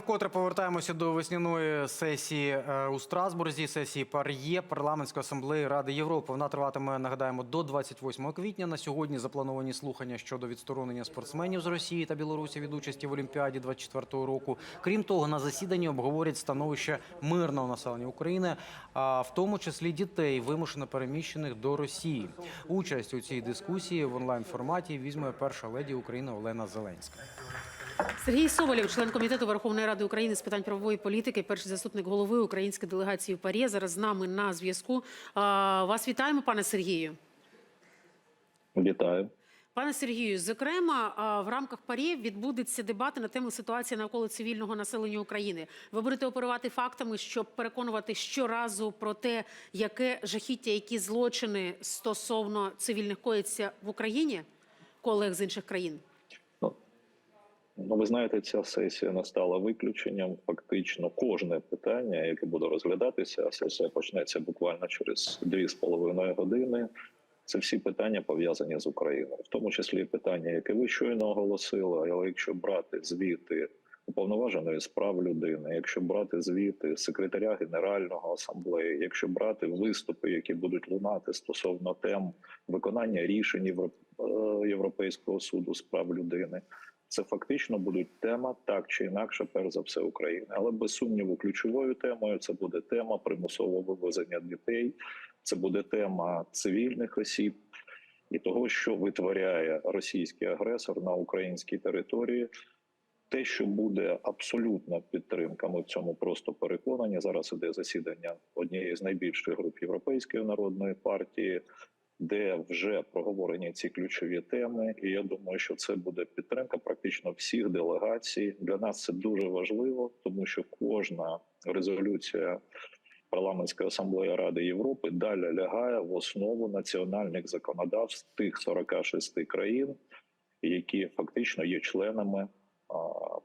вкотре повертаємося до весняної сесії е, у Страсбурзі, сесії ПАРЄ парламентської асамблеї Ради Європи. Вона триватиме, нагадаємо, до 28 квітня. На сьогодні заплановані слухання щодо відсторонення спортсменів з Росії та Білорусі від участі в Олімпіаді 24 року. Крім того, на засіданні обговорять становище мирного населення України, а в тому числі дітей, вимушено переміщених до Росії. Участь у цій дискусії в онлайн форматі візьме перша леді України Олена Зеленська. Сергій Соболєв, член комітету Верховної Ради України з питань правової політики, перший заступник голови української делегації в ПАРЄ. Зараз з нами на зв'язку. Вас вітаємо, пане Сергію. Вітаю. Пане Сергію, зокрема, в рамках ПАРЄ відбудеться дебати на тему ситуації навколо цивільного населення України. Ви будете оперувати фактами, щоб переконувати щоразу про те, яке жахіття, які злочини стосовно цивільних коїться в Україні, колег з інших країн. Ну, ви знаєте, ця сесія не стала виключенням. Фактично, кожне питання, яке буде розглядатися, а сесія почнеться буквально через дві з половиною години. Це всі питання пов'язані з Україною, в тому числі питання, яке ви щойно оголосили. Але якщо брати звіти уповноваженої з прав людини, якщо брати звіти секретаря Генерального асамблеї, якщо брати виступи, які будуть лунати стосовно тем виконання рішень е, Європейського суду з прав людини, це фактично будуть тема так чи інакше, перш за все України. Але без сумніву, ключовою темою це буде тема примусового вивезення дітей, це буде тема цивільних осіб і того, що витворяє російський агресор на українській території. Те, що буде абсолютна підтримка, ми в цьому просто переконані. Зараз іде засідання однієї з найбільших груп Європейської народної партії, де вже проговорені ці ключові теми. І я думаю, що це буде підтримка практично всіх делегацій. Для нас це дуже важливо, тому що кожна резолюція парламентської асамблеї Ради Європи далі лягає в основу національних законодавств тих 46 країн, які фактично є членами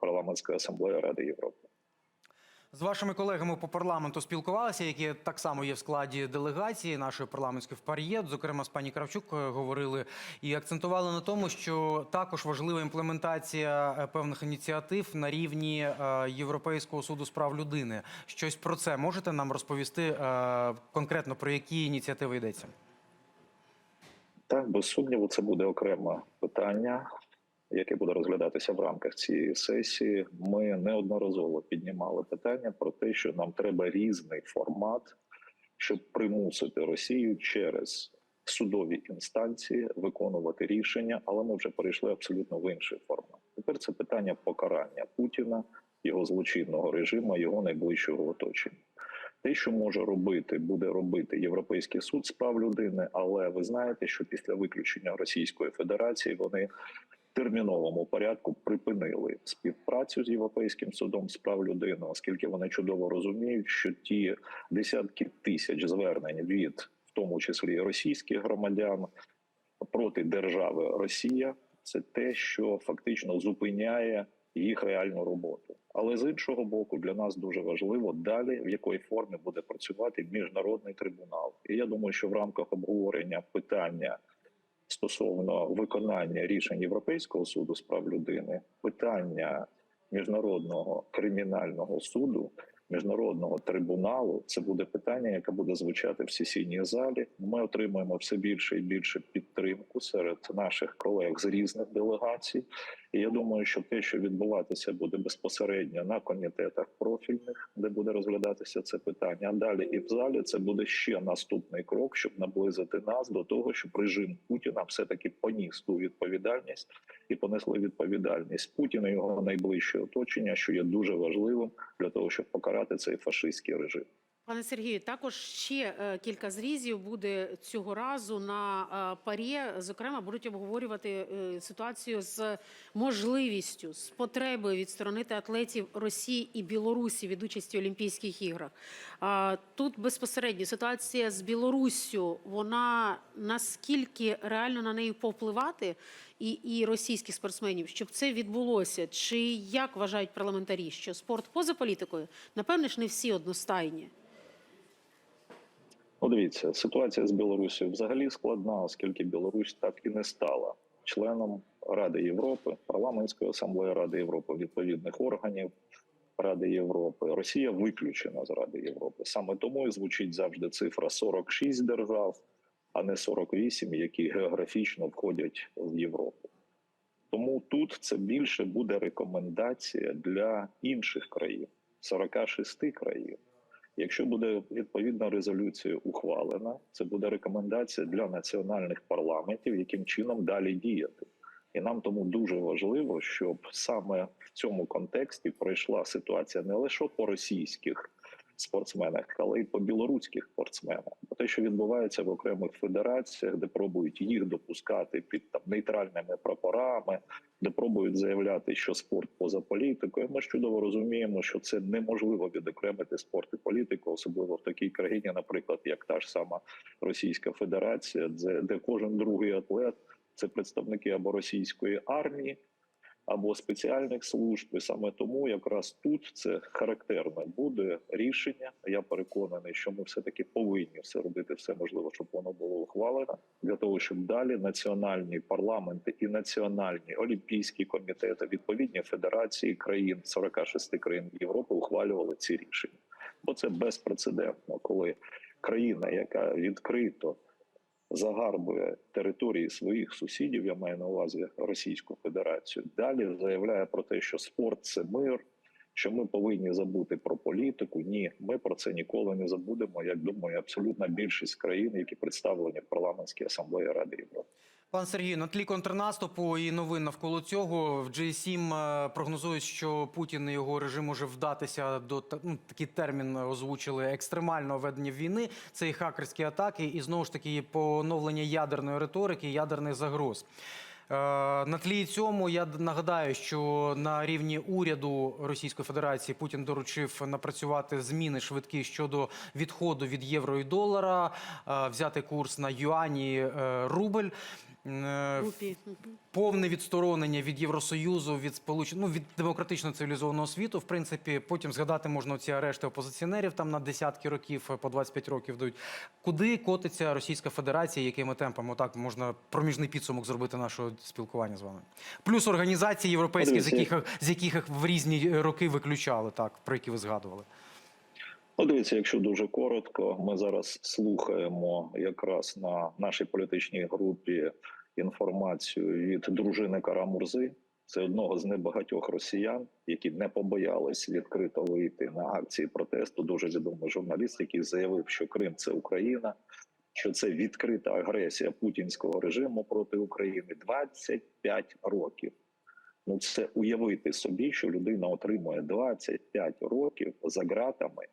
парламентської асамблеї Ради Європи. З вашими колегами по парламенту спілкувалися, які так само є в складі делегації нашої парламентської в ПАРЄ, зокрема з пані Кравчук е, говорили і акцентували на тому, що також важлива імплементація е, певних ініціатив на рівні е, Європейського суду з прав людини. Щось про це можете нам розповісти конкретно про які ініціативи йдеться? Так, без сумніву, це буде окреме питання, яке буде розглядатися в рамках цієї сесії. Ми неодноразово піднімали питання про те, що нам треба різний формат, щоб примусити Росію через судові інстанції виконувати рішення, але ми вже перейшли абсолютно в інший формат. Тепер це питання покарання Путіна, його злочинного режиму, його найближчого оточення. Те, що може робити, буде робити Європейський суд з прав людини, але ви знаєте, що після виключення Російської Федерації вони терміновому порядку припинили співпрацю з Європейським судом з прав людини, оскільки вони чудово розуміють, що ті десятки тисяч звернень від в тому числі російських громадян проти держави Росія, це те, що фактично зупиняє їх реальну роботу. Але з іншого боку, для нас дуже важливо далі, в якої формі буде працювати міжнародний трибунал. І я думаю, що в рамках обговорення питання стосовно виконання рішень Європейського суду з прав людини, питання міжнародного кримінального суду, міжнародного трибуналу, це буде питання, яке буде звучати в сесійній залі. Ми отримуємо все більше і більше підтримку серед наших колег з різних делегацій. І я думаю, що те, що відбуватися буде безпосередньо на комітетах профільних, де буде розглядатися це питання, а далі і в залі, це буде ще наступний крок, щоб наблизити нас до того, щоб режим Путіна все таки поніс ту відповідальність і понесли відповідальність Путіна і його найближче оточення, що є дуже важливим для того, щоб покарати цей фашистський режим. Пане Сергію, також ще е, кілька зрізів буде цього разу на е, парі. Зокрема, будуть обговорювати е, ситуацію з можливістю, з потребою відсторонити атлетів Росії і Білорусі від участі в Олімпійських іграх. Тут безпосередньо ситуація з Білоруссю, вона наскільки реально на неї повпливати, і, і російських спортсменів, щоб це відбулося? Чи як вважають парламентарі, що спорт поза політикою? Напевне ж, не всі одностайні. Ну, дивіться, ситуація з Білорусією взагалі складна, оскільки Білорусь так і не стала членом Ради Європи, парламентської асамблеї Ради Європи, відповідних органів. Ради Європи. Росія виключена з Ради Європи. Саме тому і звучить завжди цифра 46 держав, а не 48, які географічно входять в Європу. Тому тут це більше буде рекомендація для інших країн, 46 країн. Якщо буде відповідна резолюція ухвалена, це буде рекомендація для національних парламентів, яким чином далі діяти. І нам тому дуже важливо, щоб саме в цьому контексті пройшла ситуація не лише по російських спортсменах, але й по білоруських спортсменах. Бо те, що відбувається в окремих федераціях, де пробують їх допускати під там нейтральними прапорами, де пробують заявляти, що спорт поза політикою. Ми ж чудово розуміємо, що це неможливо відокремити спорт і політику, особливо в такій країні, наприклад, як та ж сама Російська Федерація, де, де кожен другий атлет це представники або російської армії, або спеціальних служб. І саме тому якраз тут це характерне буде рішення. Я переконаний, що ми все таки повинні все робити, все можливе, щоб воно було ухвалено для того, щоб далі національні парламенти і національні олімпійські комітети, відповідні федерації країн 46 країн Європи ухвалювали ці рішення, бо це безпрецедентно, коли країна, яка відкрито загарбує території своїх сусідів, я маю на увазі Російську Федерацію. Далі заявляє про те, що спорт це мир, що ми повинні забути про політику. Ні, ми про це ніколи не забудемо. Як думаю, абсолютна більшість країн, які представлені в парламентській асамблеї Ради Європи. Пан Сергію, на тлі контрнаступу і новин навколо цього в G7 е, прогнозують, що Путін і його режим може вдатися до ну, такий термін озвучили екстремального ведення війни. Це і хакерські атаки, і знову ж таки поновлення ядерної риторики, ядерних загроз. Е, На тлі цьому я нагадаю, що на рівні уряду Російської Федерації Путін доручив напрацювати зміни швидкі щодо відходу від євро і долара, е, взяти курс на юані рубль. Е, повне відсторонення від Євросоюзу, від сполучень, ну, від демократично цивілізованого світу. В принципі, потім згадати можна ці арешти опозиціонерів там на десятки років, по 25 років дають. Куди котиться Російська Федерація, якими темпами? Отак можна проміжний підсумок зробити нашого спілкування з вами. Плюс організації європейські, з яких з яких в різні роки виключали, так про які ви згадували. Ну, дивіться, якщо дуже коротко, ми зараз слухаємо якраз на нашій політичній групі інформацію від дружини Карамурзи. Це одного з небагатьох росіян, які не побоялись відкрито вийти на акції протесту. Дуже відомий журналіст, який заявив, що Крим це Україна, що це відкрита агресія путінського режиму проти України 25 років. Ну, це уявити собі, що людина отримує 25 років за ґратами,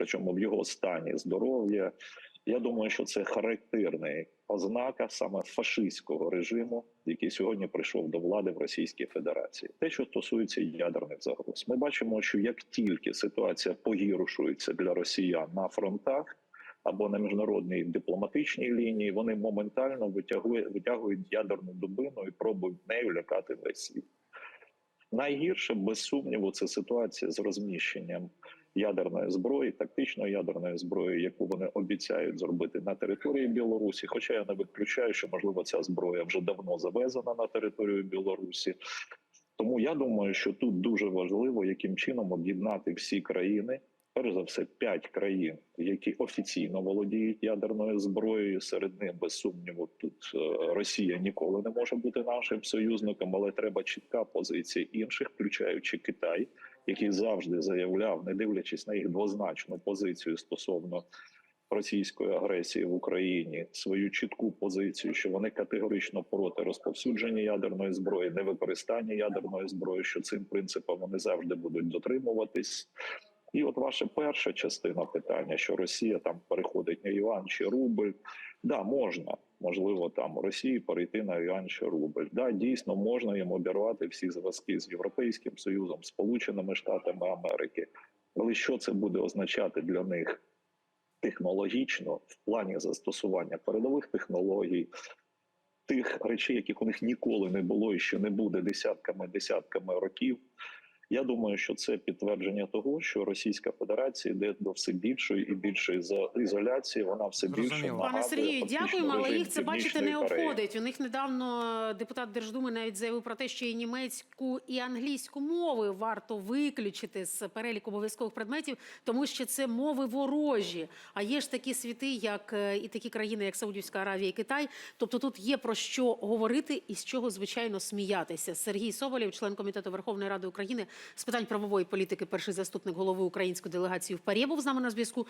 причому в його стані здоров'я. Я думаю, що це характерна ознака саме фашистського режиму, який сьогодні прийшов до влади в Російській Федерації. Те, що стосується ядерних загроз, ми бачимо, що як тільки ситуація погіршується для росіян на фронтах або на міжнародній дипломатичній лінії, вони моментально витягують, витягують ядерну дубину і пробують нею лякати весь світ. Найгірше, без сумніву, це ситуація з розміщенням ядерної зброї, тактичної ядерної зброї, яку вони обіцяють зробити на території Білорусі. Хоча я не виключаю, що можливо ця зброя вже давно завезена на територію Білорусі. Тому я думаю, що тут дуже важливо, яким чином об'єднати всі країни. Перш за все, п'ять країн, які офіційно володіють ядерною зброєю. Серед них, без сумніву, тут е, Росія ніколи не може бути нашим союзником, але треба чітка позиція інших, включаючи Китай, який завжди заявляв, не дивлячись на їх двозначну позицію стосовно російської агресії в Україні, свою чітку позицію, що вони категорично проти розповсюдження ядерної зброї, невикористання ядерної зброї, що цим принципом вони завжди будуть дотримуватись. І от ваша перша частина питання, що Росія там переходить на юан чи рубль. Да, можна, можливо, там Росії перейти на юан чи рубль. Да, дійсно можна їм обірвати всі зв'язки з Європейським Союзом, Сполученими Штатами Америки. Але що це буде означати для них технологічно в плані застосування передових технологій, тих речей, яких у них ніколи не було і що не буде десятками десятками років. Я думаю, що це підтвердження того, що Російська Федерація йде до все більшої і більшої ізо- ізоляції. Вона все більше Пане Сергію, дякуємо, але їх це бачите не обходить. У них недавно депутат Держдуми навіть заявив про те, що і німецьку і англійську мови варто виключити з переліку обов'язкових предметів, тому що це мови ворожі. А є ж такі світи, як е, і такі країни, як Саудівська Аравія і Китай. Тобто тут є про що говорити і з чого звичайно сміятися. Сергій Соболєв, член комітету Верховної Ради України з питань правової політики, перший заступник голови української делегації в ПАРЄ, був з нами на зв'язку.